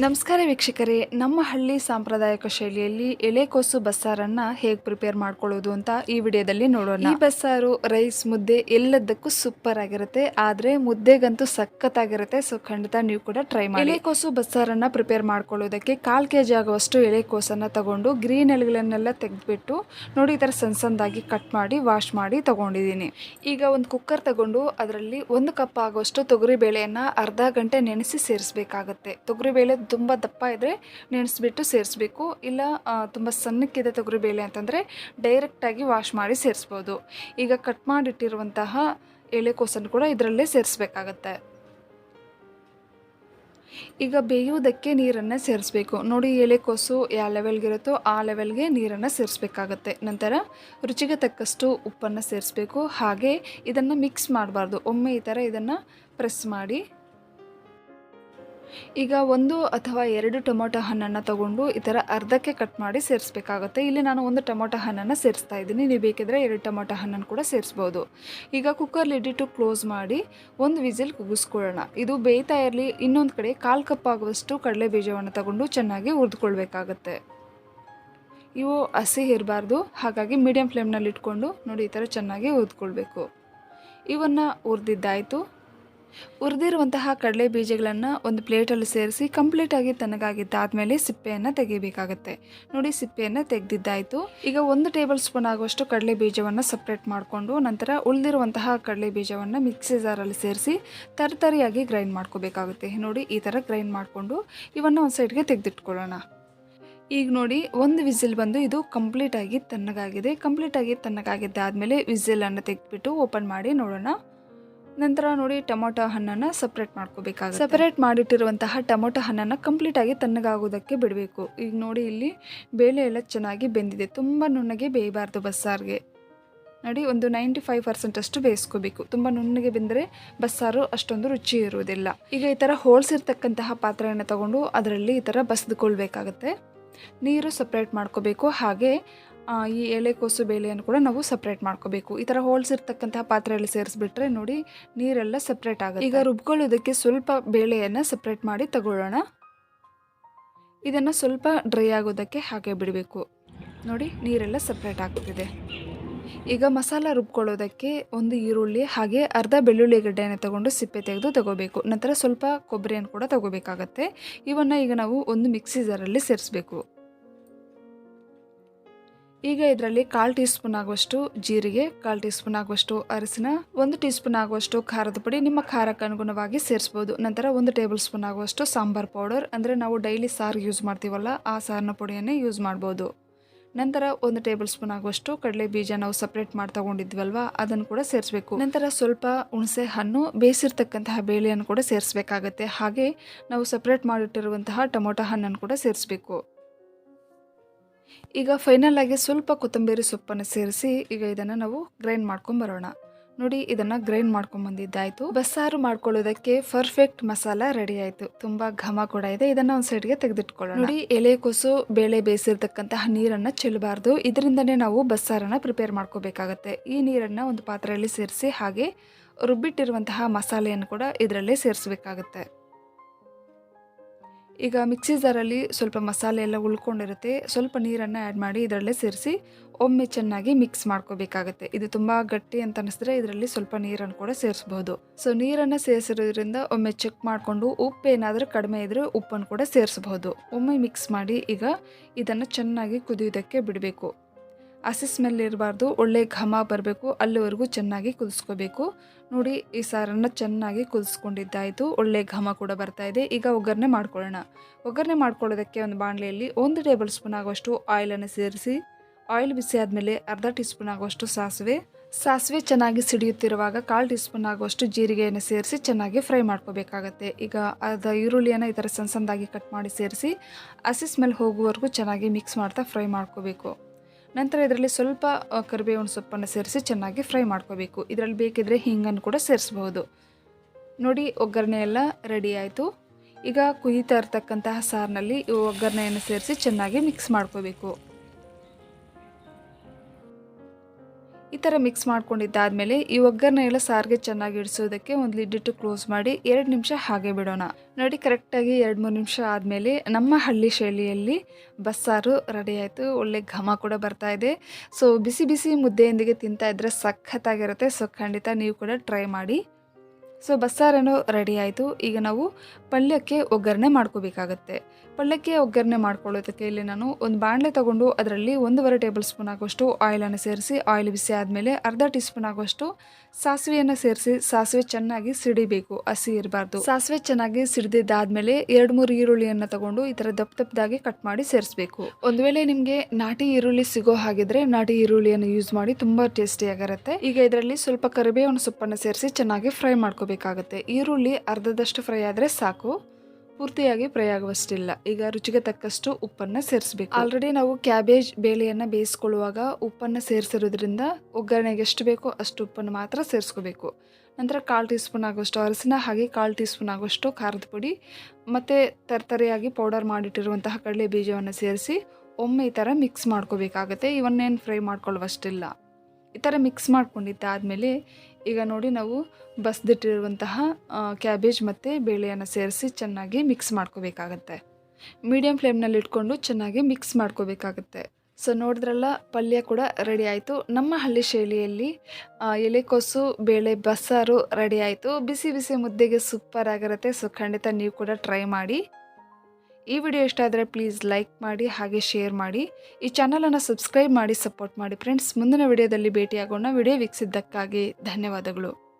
ನಮಸ್ಕಾರ ವೀಕ್ಷಕರೇ. ನಮ್ಮ ಹಳ್ಳಿ ಸಾಂಪ್ರದಾಯಿಕ ಶೈಲಿಯಲ್ಲಿ ಎಲೆಕೋಸು ಬಸ್ಸಾರನ್ನ ಹೇಗೆ ಪ್ರಿಪೇರ್ ಮಾಡ್ಕೊಳ್ಳೋದು ಅಂತ ಈ ವಿಡಿಯೋದಲ್ಲಿ ನೋಡೋಣ. ಈ ಬಸ್ಸಾರು, ರೈಸ್, ಮುದ್ದೆ ಎಲ್ಲದಕ್ಕೂ ಸೂಪರ್ ಆಗಿರುತ್ತೆ. ಆದ್ರೆ ಮುದ್ದೆಗಂತೂ ಸಖತ್ತಾಗಿರುತ್ತೆ. ಸೊ ಖಂಡಿತ ನೀವು ಕೂಡ ಟ್ರೈ ಮಾಡಿ. ಎಲೆಕೋಸು ಬಸ್ಸಾರನ್ನ ಪ್ರಿಪೇರ್ ಮಾಡ್ಕೊಳ್ಳೋದಕ್ಕೆ ಕಾಲ್ ಕೆ ಜಿ ಆಗುವಷ್ಟು ಎಲೆಕೋಸನ್ನ ತಗೊಂಡು ಗ್ರೀನ್ ಎಲೆಗಳನ್ನೆಲ್ಲ ತೆಗೆದ್ಬಿಟ್ಟು ನೋಡಿ ಈ ಥರ ಸಣ್ಣ ಸಣ್ಣದಾಗಿ ಕಟ್ ಮಾಡಿ ವಾಶ್ ಮಾಡಿ ತಗೊಂಡಿದ್ದೀನಿ. ಈಗ ಒಂದು ಕುಕ್ಕರ್ ತಗೊಂಡು ಅದರಲ್ಲಿ ಒಂದು ಕಪ್ ಆಗುವಷ್ಟು ತೊಗರಿ ಬೇಳೆಯನ್ನ ಅರ್ಧ ಗಂಟೆ ನೆನೆಸಿ ಸೇರಿಸಬೇಕಾಗತ್ತೆ. ತೊಗರಿಬೇಳೆ ತುಂಬ ದಪ್ಪ ಇದ್ದರೆ ನೆನೆಸ್ಬಿಟ್ಟು ಸೇರಿಸ್ಬೇಕು. ಇಲ್ಲ ತುಂಬ ಸಣ್ಣಕ್ಕಿದೆ ತೊಗರಿಬೇಳೆ ಅಂತಂದರೆ ಡೈರೆಕ್ಟಾಗಿ ವಾಶ್ ಮಾಡಿ ಸೇರಿಸ್ಬೋದು. ಈಗ ಕಟ್ ಮಾಡಿಟ್ಟಿರುವಂತಹ ಎಳೆಕೋಸನ್ನು ಕೂಡ ಇದರಲ್ಲೇ ಸೇರಿಸ್ಬೇಕಾಗತ್ತೆ. ಈಗ ಬೇಯುವುದಕ್ಕೆ ನೀರನ್ನು ಸೇರಿಸ್ಬೇಕು. ನೋಡಿ, ಎಲೆಕೋಸು ಯಾವ ಲೆವೆಲ್ಗಿರುತ್ತೋ ಆ ಲೆವೆಲ್ಗೆ ನೀರನ್ನು ಸೇರಿಸ್ಬೇಕಾಗತ್ತೆ. ನಂತರ ರುಚಿಗೆ ತಕ್ಕಷ್ಟು ಉಪ್ಪನ್ನು ಸೇರಿಸ್ಬೇಕು. ಹಾಗೆ ಇದನ್ನು ಮಿಕ್ಸ್ ಮಾಡಬಾರ್ದು. ಒಮ್ಮೆ ಈ ಥರ ಇದನ್ನು ಪ್ರೆಸ್ ಮಾಡಿ ಈಗ ಒಂದು ಅಥವಾ ಎರಡು ಟೊಮೊಟೊ ಹಣ್ಣನ್ನು ತಗೊಂಡು ಈ ಥರ ಅರ್ಧಕ್ಕೆ ಕಟ್ ಮಾಡಿ ಸೇರಿಸ್ಬೇಕಾಗುತ್ತೆ. ಇಲ್ಲಿ ನಾನು ಒಂದು ಟೊಮೊಟೊ ಹಣ್ಣನ್ನು ಸೇರಿಸ್ತಾ ಇದ್ದೀನಿ. ನೀವು ಬೇಕಿದ್ರೆ ಎರಡು ಟೊಮೊಟೊ ಹಣ್ಣನ್ನು ಕೂಡ ಸೇರಿಸ್ಬೋದು. ಈಗ ಕುಕ್ಕರ್ ಲಿಡಿಟ್ಟು ಕ್ಲೋಸ್ ಮಾಡಿ ಒಂದು ವಿಸಿಲ್ ಕುಗಿಸ್ಕೊಳ್ಳೋಣ ಇದು ಬೇಯ್ತಾ ಇರಲಿ, ಇನ್ನೊಂದು ಕಡೆ ಕಾಲು ಕಪ್ ಆಗುವಷ್ಟು ಕಡಲೆ ಬೀಜವನ್ನು ತಗೊಂಡು ಚೆನ್ನಾಗಿ ಹುರಿದುಕೊಳ್ಬೇಕಾಗತ್ತೆ. ಇವು ಹಸಿ ಇರಬಾರ್ದು. ಹಾಗಾಗಿ ಮೀಡಿಯಮ್ ಫ್ಲೇಮ್ನಲ್ಲಿ ಇಟ್ಕೊಂಡು ನೋಡಿ ಈ ಥರ ಚೆನ್ನಾಗಿ ಹುರಿದ್ಕೊಳ್ಬೇಕು. ಇವನ್ನು ಹುರಿದಿದ್ದಾಯಿತು. ಹುರಿದಿರುವಂತಹ ಕಡಲೆ ಬೀಜಗಳನ್ನು ಒಂದು ಪ್ಲೇಟಲ್ಲಿ ಸೇರಿಸಿ ಕಂಪ್ಲೀಟಾಗಿ ತನಗಾಗಿದ್ದಾದಮೇಲೆ ಸಿಪ್ಪೆಯನ್ನು ತೆಗಿಬೇಕಾಗತ್ತೆ. ನೋಡಿ, ಸಿಪ್ಪೆಯನ್ನು ತೆಗೆದಿದ್ದಾಯಿತು. ಈಗ ಒಂದು ಟೇಬಲ್ ಸ್ಪೂನ್ ಆಗುವಷ್ಟು ಕಡಲೆ ಬೀಜವನ್ನು ಸಪ್ರೇಟ್ ಮಾಡಿಕೊಂಡು ನಂತರ ಉಳಿದಿರುವಂತಹ ಕಡಲೆ ಬೀಜವನ್ನು ಮಿಕ್ಸಿ ಜಾರಲ್ಲಿ ಸೇರಿಸಿ ತರತರಿಯಾಗಿ ಗ್ರೈಂಡ್ ಮಾಡ್ಕೋಬೇಕಾಗುತ್ತೆ. ನೋಡಿ, ಈ ಥರ ಗ್ರೈಂಡ್ ಮಾಡಿಕೊಂಡು ಇವನ್ನು ಒಂದು ಸೈಡ್ಗೆ ತೆಗೆದಿಟ್ಕೊಳ್ಳೋಣ. ಈಗ ನೋಡಿ, ಒಂದು ವಿಸಿಲ್ ಬಂದು ಇದು ಕಂಪ್ಲೀಟಾಗಿ ತಣ್ಣಗಾಗಿದೆ. ಕಂಪ್ಲೀಟಾಗಿ ತಣ್ಣಗಾಗಿದ್ದಾದಮೇಲೆ ವಿಸಿಲನ್ನು ತೆಗೆದ್ಬಿಟ್ಟು ಓಪನ್ ಮಾಡಿ ನೋಡೋಣ. ನಂತರ ನೋಡಿ ಟೊಮೊಟೊ ಹಣ್ಣನ್ನು ಸಪ್ರೇಟ್ ಮಾಡ್ಕೋಬೇಕಾಗುತ್ತೆ. ಸಪ್ರೇಟ್ ಮಾಡಿಟ್ಟಿರುವಂತಹ ಟೊಮೊಟೊ ಹಣ್ಣನ್ನು ಕಂಪ್ಲೀಟಾಗಿ ತಣ್ಣಗಾಗೋದಕ್ಕೆ ಬಿಡಬೇಕು. ಈಗ ನೋಡಿ ಇಲ್ಲಿ ಬೇಳೆ ಎಲ್ಲ ಚೆನ್ನಾಗಿ ಬೆಂದಿದೆ. ತುಂಬ ನುಣ್ಣಗೆ ಬೇಯಬಾರ್ದು ಬಸ್ಸಾರಿಗೆ. ನೋಡಿ, ಒಂದು ನೈಂಟಿ ಫೈವ್ ಪರ್ಸೆಂಟ್ ಅಷ್ಟು ಬೇಯಿಸ್ಕೋಬೇಕು. ತುಂಬ ನುಣ್ಣಗೆ ಬೆಂದರೆ ಬಸ್ಸಾರು ಅಷ್ಟೊಂದು ರುಚಿ ಇರುವುದಿಲ್ಲ. ಈಗ ಈ ಥರ ಹೋಳ್ಸಿರ್ತಕ್ಕಂತಹ ಪಾತ್ರೆಯನ್ನು ತಗೊಂಡು ಅದರಲ್ಲಿ ಈ ಥರ ಬಸ್ದುಕೊಳ್ಬೇಕಾಗತ್ತೆ. ನೀರು ಸಪ್ರೇಟ್ ಮಾಡ್ಕೋಬೇಕು. ಹಾಗೆ ಈ ಎಲೆಕೋಸು ಬೇಳೆಯನ್ನು ಕೂಡ ನಾವು ಸಪ್ರೇಟ್ ಮಾಡ್ಕೋಬೇಕು. ಈ ಥರ ಹೋಲ್ಸಿರ್ತಕ್ಕಂತಹ ಪಾತ್ರೆಯಲ್ಲಿ ಸೇರಿಸ್ಬಿಟ್ರೆ ನೋಡಿ ನೀರೆಲ್ಲ ಸಪ್ರೇಟ್ ಆಗುತ್ತೆ. ಈಗ ರುಬ್ಕೊಳ್ಳೋದಕ್ಕೆ ಸ್ವಲ್ಪ ಬೇಳೆಯನ್ನು ಸಪ್ರೇಟ್ ಮಾಡಿ ತಗೊಳ್ಳೋಣ. ಇದನ್ನು ಸ್ವಲ್ಪ ಡ್ರೈ ಆಗೋದಕ್ಕೆ ಹಾಗೆ ಬಿಡಬೇಕು. ನೋಡಿ, ನೀರೆಲ್ಲ ಸಪ್ರೇಟ್ ಆಗ್ತಿದೆ. ಈಗ ಮಸಾಲ ರುಬ್ಕೊಳ್ಳೋದಕ್ಕೆ ಒಂದು ಈರುಳ್ಳಿ, ಹಾಗೆ ಅರ್ಧ ಬೆಳ್ಳುಳ್ಳಿ ಗಡ್ಡೆಯನ್ನು ತಗೊಂಡು ಸಿಪ್ಪೆ ತೆಗೆದು ತಗೋಬೇಕು. ನಂತರ ಸ್ವಲ್ಪ ಕೊಬ್ಬರಿಯನ್ನು ಕೂಡ ತಗೋಬೇಕಾಗತ್ತೆ. ಇವನ್ನು ಈಗ ನಾವು ಒಂದು ಮಿಕ್ಸಿ ಜಾರಲ್ಲಿ ಸೇರಿಸ್ಬೇಕು. ಈಗ ಇದರಲ್ಲಿ ಕಾಲು ಟೀ ಸ್ಪೂನ್ ಆಗುವಷ್ಟು ಜೀರಿಗೆ, ಕಾಲು ಟೀ ಸ್ಪೂನ್ ಆಗುವಷ್ಟು ಅರಸಿನ, ಒಂದು ಟೀ ಸ್ಪೂನ್ ಆಗುವಷ್ಟು ಖಾರದ ಪುಡಿ ನಿಮ್ಮ ಖಾರಕ್ಕೆ ಅನುಗುಣವಾಗಿ ಸೇರಿಸಬಹುದು ನಂತರ ಒಂದು ಟೇಬಲ್ ಸ್ಪೂನ್ ಆಗುವಷ್ಟು ಸಾಂಬಾರ್ ಪೌಡರ್. ಅಂದರೆ ನಾವು ಡೈಲಿ ಸಾರು ಯೂಸ್ ಮಾಡ್ತೀವಲ್ಲ, ಆ ಸಾರಿನ ಪುಡಿಯನ್ನೇ ಯೂಸ್ ಮಾಡ್ಬೋದು. ನಂತರ ಒಂದು ಟೇಬಲ್ ಸ್ಪೂನ್ ಆಗುವಷ್ಟು ಕಡಲೆ ಬೀಜ ನಾವು ಸಪ್ರೇಟ್ ಮಾಡಿ ತಗೊಂಡಿದ್ವಲ್ವಾ, ಅದನ್ನು ಕೂಡ ಸೇರಿಸಬೇಕು. ನಂತರ ಸ್ವಲ್ಪ ಹುಣಸೆ ಹಣ್ಣು, ಬೇಯಿಸಿರ್ತಕ್ಕಂತಹ ಬೇಳೆಯನ್ನು ಕೂಡ ಸೇರಿಸಬೇಕಾಗತ್ತೆ. ಹಾಗೆ ನಾವು ಸಪ್ರೇಟ್ ಮಾಡಿಟ್ಟಿರುವಂತಹ ಟೊಮೊಟೊ ಹಣ್ಣನ್ನು ಕೂಡ ಸೇರಿಸಬೇಕು. ಈಗ ಫೈನಲ್ ಆಗಿ ಸ್ವಲ್ಪ ಕೊತ್ತಂಬರಿ ಸೊಪ್ಪನ್ನು ಸೇರಿಸಿ ಈಗ ಇದನ್ನು ನಾವು ಗ್ರೈಂಡ್ ಮಾಡ್ಕೊಂಡು ಬರೋಣ. ನೋಡಿ, ಇದನ್ನ ಗ್ರೈಂಡ್ ಮಾಡ್ಕೊಂಡ್ ಬಂದಿದ್ದಾಯ್ತು. ಬಸ್ಸಾರು ಮಾಡ್ಕೊಳ್ಳೋದಕ್ಕೆ ಪರ್ಫೆಕ್ಟ್ ಮಸಾಲ ರೆಡಿ ಆಯ್ತು. ತುಂಬಾ ಘಮ ಕೂಡ ಇದೆ. ಇದನ್ನ ಒಂದು ಸೈಡ್ಗೆ ತೆಗೆದಿಟ್ಕೊಳ್ಳೋಣ. ನೋಡಿ ಎಲೆಕೋಸು ಬೇಳೆ ಬೇಯಿಸಿರ್ತಕ್ಕಂತಹ ನೀರನ್ನ ಚೆಲ್ಲಬಾರ್ದು. ಇದರಿಂದನೇ ನಾವು ಬಸ್ಸಾರನ್ನ ಪ್ರಿಪೇರ್ ಮಾಡ್ಕೋಬೇಕಾಗತ್ತೆ. ಈ ನೀರನ್ನ ಒಂದು ಪಾತ್ರೆಯಲ್ಲಿ ಸೇರಿಸಿ ಹಾಗೆ ರುಬ್ಬಿಟ್ಟಿರುವಂತಹ ಮಸಾಲೆಯನ್ನು ಕೂಡ ಇದರಲ್ಲೇ ಸೇರಿಸಬೇಕಾಗತ್ತೆ. ಈಗ ಮಿಕ್ಸಿ ಜಾರಲ್ಲಿ ಸ್ವಲ್ಪ ಮಸಾಲೆ ಎಲ್ಲ ಉಳ್ಕೊಂಡಿರುತ್ತೆ. ಸ್ವಲ್ಪ ನೀರನ್ನು ಆ್ಯಡ್ ಮಾಡಿ ಇದರಲ್ಲೇ ಸೇರಿಸಿ ಒಮ್ಮೆ ಚೆನ್ನಾಗಿ ಮಿಕ್ಸ್ ಮಾಡ್ಕೋಬೇಕಾಗುತ್ತೆ. ಇದು ತುಂಬ ಗಟ್ಟಿ ಅಂತ ಅನಿಸಿದ್ರೆ ಇದರಲ್ಲಿ ಸ್ವಲ್ಪ ನೀರನ್ನು ಕೂಡ ಸೇರಿಸ್ಬೋದು ಸೊ ನೀರನ್ನು ಸೇರಿಸಿರೋದ್ರಿಂದ ಒಮ್ಮೆ ಚೆಕ್ ಮಾಡಿಕೊಂಡು ಉಪ್ಪು ಏನಾದರೂ ಕಡಿಮೆ ಇದ್ದರೆ ಉಪ್ಪನ್ನು ಕೂಡ ಸೇರಿಸ್ಬೋದು ಒಮ್ಮೆ ಮಿಕ್ಸ್ ಮಾಡಿ ಈಗ ಇದನ್ನು ಚೆನ್ನಾಗಿ ಕುದಿಯೋದಕ್ಕೆ ಬಿಡಬೇಕು. ಹಸಿ ಸ್ಮೆಲ್ ಇರಬಾರ್ದು ಒಳ್ಳೆ ಘಮ ಬರಬೇಕು, ಅಲ್ಲಿವರೆಗೂ ಚೆನ್ನಾಗಿ ಕುದಿಸ್ಕೋಬೇಕು ನೋಡಿ, ಈ ಸಾರನ್ನು ಚೆನ್ನಾಗಿ ಕುದಿಸ್ಕೊಂಡಿದ್ದಾಯಿತು ಒಳ್ಳೆ ಘಮ ಕೂಡ ಬರ್ತಾ ಇದೆ. ಈಗ ಒಗ್ಗರಣೆ ಮಾಡ್ಕೊಳ್ಳೋಣ. ಒಗ್ಗರಣೆ ಮಾಡ್ಕೊಳ್ಳೋದಕ್ಕೆ ಒಂದು ಬಾಣಲೆಯಲ್ಲಿ ಒಂದು ಟೇಬಲ್ ಸ್ಪೂನ್ ಆಗುವಷ್ಟು ಆಯಿಲನ್ನು ಸೇರಿಸಿ, ಆಯಿಲ್ ಬಿಸಿ ಆದಮೇಲೆ ಅರ್ಧ ಟೀ ಸ್ಪೂನ್ ಆಗುವಷ್ಟು ಸಾಸಿವೆ. ಸಾಸಿವೆ ಚೆನ್ನಾಗಿ ಸಿಡಿಯುತ್ತಿರುವಾಗ ಕಾಲು ಟೀ ಸ್ಪೂನ್ ಆಗುವಷ್ಟು ಜೀರಿಗೆಯನ್ನು ಸೇರಿಸಿ ಚೆನ್ನಾಗಿ ಫ್ರೈ ಮಾಡ್ಕೋಬೇಕಾಗತ್ತೆ. ಈಗ ಅದ ಈರುಳ್ಳಿಯನ್ನು ಈ ಥರ ಸಣ್ಣ ಸಣ್ಣದಾಗಿ ಕಟ್ ಮಾಡಿ ಸೇರಿಸಿ ಹಸಿ ಸ್ಮೆಲ್ ಹೋಗುವವರೆಗೂ ಚೆನ್ನಾಗಿ ಮಿಕ್ಸ್ ಮಾಡ್ತಾ ಫ್ರೈ ಮಾಡ್ಕೋಬೇಕು. ನಂತರ ಇದರಲ್ಲಿ ಸ್ವಲ್ಪ ಕರಿಬೇವಿನ ಸೊಪ್ಪನ್ನು ಸೇರಿಸಿ ಚೆನ್ನಾಗಿ ಫ್ರೈ ಮಾಡ್ಕೋಬೇಕು. ಇದರಲ್ಲಿ ಬೇಕಿದ್ರೆ ಹಿಂಗನ್ನು ಕೂಡ ಸೇರಿಸ್ಬೋದು ನೋಡಿ, ಒಗ್ಗರಣೆ ಎಲ್ಲ ರೆಡಿ ಆಯಿತು. ಈಗ ಕುದೀತಾ ಇರ್ತಕ್ಕಂತಹ ಸಾರಿನಲ್ಲಿ ಒಗ್ಗರಣೆಯನ್ನು ಸೇರಿಸಿ ಚೆನ್ನಾಗಿ ಮಿಕ್ಸ್ ಮಾಡ್ಕೋಬೇಕು. ಈ ಥರ ಮಿಕ್ಸ್ ಮಾಡ್ಕೊಂಡಿದ್ದಾದಮೇಲೆ ಈ ಒಗ್ಗರಣೆ ಎಲ್ಲ ಸಾರಿಗೆ ಚೆನ್ನಾಗಿ ಇಡಿಸೋದಕ್ಕೆ ಒಂದು ಲಿಡ್ ಇಟ್ಟು ಕ್ಲೋಸ್ ಮಾಡಿ ಎರಡು ನಿಮಿಷ ಹಾಗೆ ಬಿಡೋಣ. ನೋಡಿ ಕರೆಕ್ಟಾಗಿ ಎರಡು ಮೂರು ನಿಮಿಷ ಆದಮೇಲೆ ನಮ್ಮ ಹಳ್ಳಿ ಶೈಲಿಯಲ್ಲಿ ಬಸ್ಸಾರು ರೆಡಿ ಆಯಿತು. ಒಳ್ಳೆ ಘಮ ಕೂಡ ಬರ್ತಾ ಇದೆ. ಸೊ ಬಿಸಿ ಬಿಸಿ ಮುದ್ದೆಯೊಂದಿಗೆ ತಿಂತಾ ಇದ್ದರೆ ಸಖತ್ತಾಗಿರುತ್ತೆ. ಸೊ ಖಂಡಿತ ನೀವು ಕೂಡ ಟ್ರೈ ಮಾಡಿ. ಸೊ ಬಸ್ಸಾರೇನೋ ರೆಡಿ ಆಯಿತು. ಈಗ ನಾವು ಪಲ್ಯಕ್ಕೆ ಒಗ್ಗರಣೆ ಮಾಡ್ಕೋಬೇಕಾಗತ್ತೆ. ಪಲ್ಯಕ್ಕೆ ಒಗ್ಗರಣೆ ಮಾಡ್ಕೊಳ್ಳೋದಕ್ಕೆ ಇಲ್ಲಿ ನಾನು ಒಂದು ಬಾಣಲೆ ತಗೊಂಡು ಅದರಲ್ಲಿ ಒಂದೂವರೆ ಟೇಬಲ್ ಸ್ಪೂನ್ ಆಗುವಷ್ಟು ಆಯಿಲನ್ನು ಸೇರಿಸಿ, ಆಯಿಲ್ ಬಿಸಿ ಆದಮೇಲೆ ಅರ್ಧ ಟೀ ಸ್ಪೂನ್ ಆಗುವಷ್ಟು ಸಾಸಿವೆಯನ್ನು ಸೇರಿಸಿ, ಸಾಸಿವೆ ಚೆನ್ನಾಗಿ ಸಿಡಿಬೇಕು, ಹಸಿ ಇರಬಾರ್ದು. ಸಾಸಿವೆ ಚೆನ್ನಾಗಿ ಸಿಡಿದಿದ್ದಾದ್ಮೇಲೆ ಎರಡು ಮೂರು ಈರುಳ್ಳಿಯನ್ನು ತಗೊಂಡು ಈ ಥರ ದಪ್ಪ ದಪ್ಪದಾಗಿ ಕಟ್ ಮಾಡಿ ಸೇರಿಸಬೇಕು. ಒಂದು ವೇಳೆ ನಿಮಗೆ ನಾಟಿ ಈರುಳ್ಳಿ ಸಿಗೋ ಹಾಗಿದ್ರೆ ನಾಟಿ ಈರುಳ್ಳಿಯನ್ನು ಯೂಸ್ ಮಾಡಿ ತುಂಬ ಟೇಸ್ಟಿಯಾಗಿರುತ್ತೆ ಈಗ ಇದರಲ್ಲಿ ಸ್ವಲ್ಪ ಕರಿಬೇವಿನ ಸೊಪ್ಪನ್ನು ಸೇರಿಸಿ ಚೆನ್ನಾಗಿ ಫ್ರೈ ಮಾಡ್ಕೋಬೇಕಾಗುತ್ತೆ ಈರುಳ್ಳಿ ಅರ್ಧದಷ್ಟು ಫ್ರೈ ಆದರೆ ಸಾಕು. ಪೂರ್ತಿಯಾಗಿ ಫ್ರೈ ಆಗುವಷ್ಟಿಲ್ಲ. ಈಗ ರುಚಿಗೆ ತಕ್ಕಷ್ಟು ಉಪ್ಪನ್ನು ಸೇರಿಸಬೇಕು. ಆಲ್ರೆಡಿ ನಾವು ಕ್ಯಾಬೇಜ್ ಬೇಳೆಯನ್ನು ಬೇಯಿಸ್ಕೊಳ್ಳುವಾಗ ಉಪ್ಪನ್ನು ಸೇರಿಸಿರೋದ್ರಿಂದ ಒಗ್ಗರಣೆಗೆ ಎಷ್ಟು ಬೇಕೋ ಅಷ್ಟು ಉಪ್ಪನ್ನು ಮಾತ್ರ ಸೇರಿಸ್ಕೋಬೇಕು. ನಂತರ ಕಾಲು ಟೀ ಸ್ಪೂನ್ ಆಗೋಷ್ಟು ಅರಸಿನ ಹಾಗೆ ಕಾಲು ಟೀ ಆಗೋಷ್ಟು ಖಾರದ ಪುಡಿ, ಮತ್ತು ತರತರಿಯಾಗಿ ಪೌಡರ್ ಮಾಡಿಟ್ಟಿರುವಂತಹ ಕಡಲೆ ಬೀಜವನ್ನು ಸೇರಿಸಿ ಒಮ್ಮೆ ಈ ಥರ ಮಿಕ್ಸ್ ಮಾಡ್ಕೋಬೇಕಾಗತ್ತೆ. ಇವನ್ನೇನು ಫ್ರೈ ಮಾಡ್ಕೊಳ್ಳುವಷ್ಟಿಲ್ಲ. ಈ ಥರ ಮಿಕ್ಸ್ ಮಾಡ್ಕೊಂಡಿದ್ದಾದಮೇಲೆ ಈಗ ನೋಡಿ ನಾವು ಬಸ್ದಿಟ್ಟಿರುವಂತಹ ಕ್ಯಾಬೇಜ್ ಮತ್ತು ಬೇಳೆಯನ್ನು ಸೇರಿಸಿ ಚೆನ್ನಾಗಿ ಮಿಕ್ಸ್ ಮಾಡ್ಕೋಬೇಕಾಗತ್ತೆ. ಮೀಡಿಯಮ್ ಫ್ಲೇಮ್ನಲ್ಲಿ ಇಟ್ಕೊಂಡು ಚೆನ್ನಾಗಿ ಮಿಕ್ಸ್ ಮಾಡ್ಕೋಬೇಕಾಗತ್ತೆ. ಸೊ ನೋಡಿದ್ರಲ್ಲ, ಪಲ್ಯ ಕೂಡ ರೆಡಿ ಆಯಿತು. ನಮ್ಮ ಹಳ್ಳಿ ಶೈಲಿಯಲ್ಲಿ ಎಲೆಕೋಸು ಬೇಳೆ, ಬಸ್ಸಾರು ರೆಡಿ ಆಯಿತು. ಬಿಸಿ ಬಿಸಿ ಮುದ್ದೆಗೆ ಸೂಪರ್ ಆಗಿರುತ್ತೆ. ಸೊ ಖಂಡಿತ ನೀವು ಕೂಡ ಟ್ರೈ ಮಾಡಿ. ಈ ವಿಡಿಯೋ ಇಷ್ಟ ಆದರೆ ಪ್ಲೀಸ್ ಲೈಕ್ ಮಾಡಿ ಹಾಗೆ ಶೇರ್ ಮಾಡಿ. ಈ ಚಾನಲನ್ನು ಸಬ್ಸ್ಕ್ರೈಬ್ ಮಾಡಿ ಸಪೋರ್ಟ್ ಮಾಡಿ. ಫ್ರೆಂಡ್ಸ್ ಮುಂದಿನ ವಿಡಿಯೋದಲ್ಲಿ ಭೇಟಿಯಾಗೋಣ. ವಿಡಿಯೋ ವೀಕ್ಸಿದ್ದಕ್ಕಾಗಿ ಧನ್ಯವಾದಗಳು.